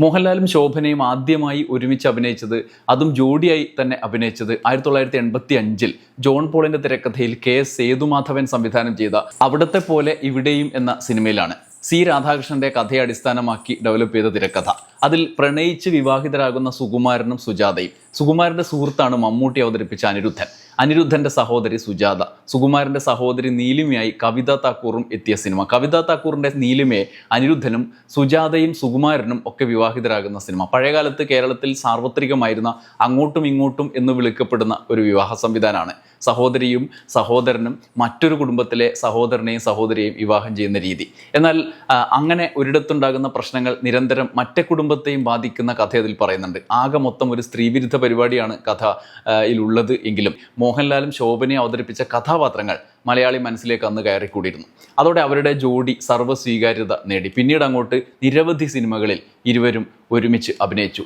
മോഹൻലാലും ശോഭനയും ആദ്യമായി ഒരുമിച്ച് അഭിനയിച്ചത് അതും ജോഡിയായി തന്നെ അഭിനയിച്ചത് ആയിരത്തി തൊള്ളായിരത്തി എൺപത്തി അഞ്ചിൽ ജോൺ പോളിന്റെ തിരക്കഥയിൽ കെ എസ് സേതുമാധവൻ സംവിധാനം ചെയ്ത അവിടത്തെ പോലെ ഇവിടെയും എന്ന സിനിമയിലാണ്. സി രാധാകൃഷ്ണന്റെ കഥയെ അടിസ്ഥാനമാക്കി ഡെവലപ്പ് ചെയ്ത തിരക്കഥ. അതിൽ പ്രണയിച്ച് വിവാഹിതരാകുന്ന സുകുമാരനും സുജാതയും. സുകുമാരന്റെ സുഹൃത്താണ് മമ്മൂട്ടി അവതരിപ്പിച്ച അനിരുദ്ധൻ. അനിരുദ്ധന്റെ സഹോദരി സുജാത. സുകുമാരന്റെ സഹോദരി നീലിമയായി കവിത താക്കൂറും എത്തിയ സിനിമ. കവിത താക്കൂറിന്റെ നീലിമയെ അനിരുദ്ധനും സുജാതയും സുകുമാരനും ഒക്കെ വിവാഹിതരാകുന്ന സിനിമ. പഴയകാലത്ത് കേരളത്തിൽ സാർവത്രികമായിരുന്ന അങ്ങോട്ടും ഇങ്ങോട്ടും എന്ന് വിളിക്കപ്പെടുന്ന ഒരു വിവാഹ സംവിധാനമാണ്. സഹോദരിയും സഹോദരനും മറ്റൊരു കുടുംബത്തിലെ സഹോദരനെയും സഹോദരിയെയും വിവാഹം ചെയ്യുന്ന രീതി. എന്നാൽ അങ്ങനെ ഒരിടത്തുണ്ടാകുന്ന പ്രശ്നങ്ങൾ നിരന്തരം മറ്റേ കുടുംബത്തെയും ബാധിക്കുന്ന കഥ അതിൽ പറയുന്നുണ്ട്. ആകെ മൊത്തം ഒരു സ്ത്രീവിരുദ്ധ പരിപാടിയാണ് കഥ ആ, എങ്കിലും. മോഹൻലാലും ശോഭനയും അവതരിപ്പിച്ച കഥാപാത്രങ്ങൾ മലയാളി മനസ്സിലേക്ക് അന്ന് കയറിക്കൂടിയിരുന്നു. അതോടെ അവരുടെ ജോഡി സർവ സ്വീകാര്യത നേടി. പിന്നീട് അങ്ങോട്ട് നിരവധി സിനിമകളിൽ ഇരുവരും ഒരുമിച്ച് അഭിനയിച്ചു.